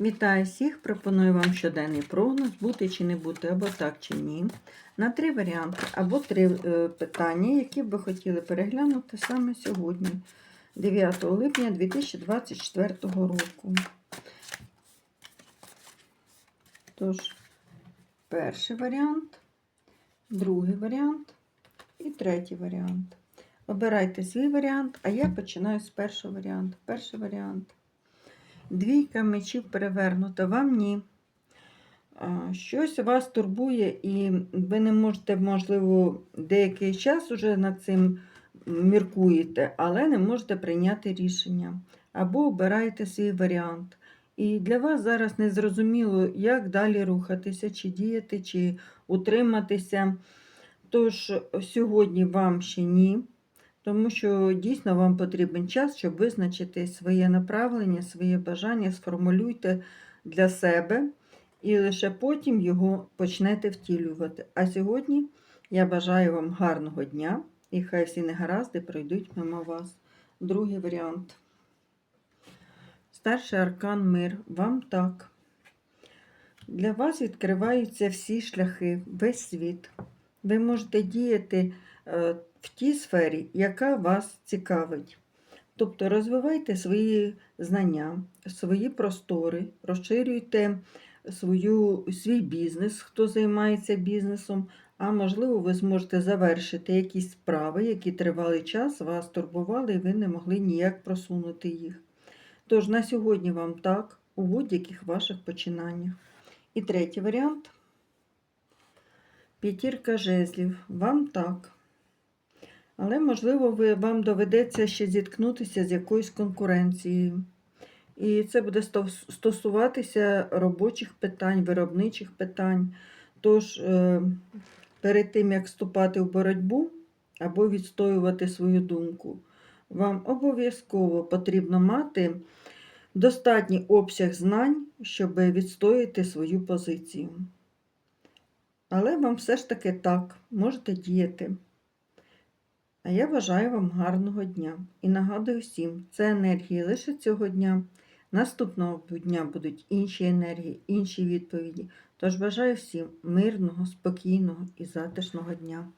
Вітаю всіх! Пропоную вам щоденний прогноз, бути чи не бути, або так чи ні. На три варіанти, або три е, питання, які б ви хотіли переглянути саме сьогодні, 9 липня 2024 року. Тож, перший варіант, другий варіант і третій варіант. Обирайте свій варіант, а я починаю з першого варіанту. Перший варіант. Двійка мечів перевернута, вам ні. Щось вас турбує, і ви не можете, можливо, деякий час уже над цим міркуєте, але не можете прийняти рішення. Або обираєте свій варіант. І для вас зараз не зрозуміло, як далі рухатися, чи діяти, чи утриматися. Тож сьогодні вам ще ні. Тому що дійсно вам потрібен час, щоб визначити своє направлення, своє бажання, сформулюйте для себе і лише потім його почнете втілювати. А сьогодні я бажаю вам гарного дня і хай всі негаразди пройдуть мимо вас. Другий варіант. Старший аркан мир. Вам так. Для вас відкриваються всі шляхи, весь світ. Ви можете діяти в тій сфері, яка вас цікавить. Тобто розвивайте свої знання, свої простори, розширюйте свою, свій бізнес, хто займається бізнесом, а можливо, ви зможете завершити якісь справи, які тривалий час вас турбували, і ви не могли ніяк просунути їх. Тож на сьогодні вам так, у будь-яких ваших починаннях. І третій варіант. П'ятірка жезлів. Вам так. Але, можливо, ви, вам доведеться ще зіткнутися з якоюсь конкуренцією. І це буде стосуватися робочих питань, виробничих питань. Тож, е, перед тим, як вступати в боротьбу або відстоювати свою думку, вам обов'язково потрібно мати достатній обсяг знань, щоб відстояти свою позицію. Але вам все ж таки так, можете діяти. А я бажаю вам гарного дня і нагадую всім, це енергії лише цього дня. Наступного дня будуть інші енергії, інші відповіді. Тож бажаю всім мирного, спокійного і затишного дня.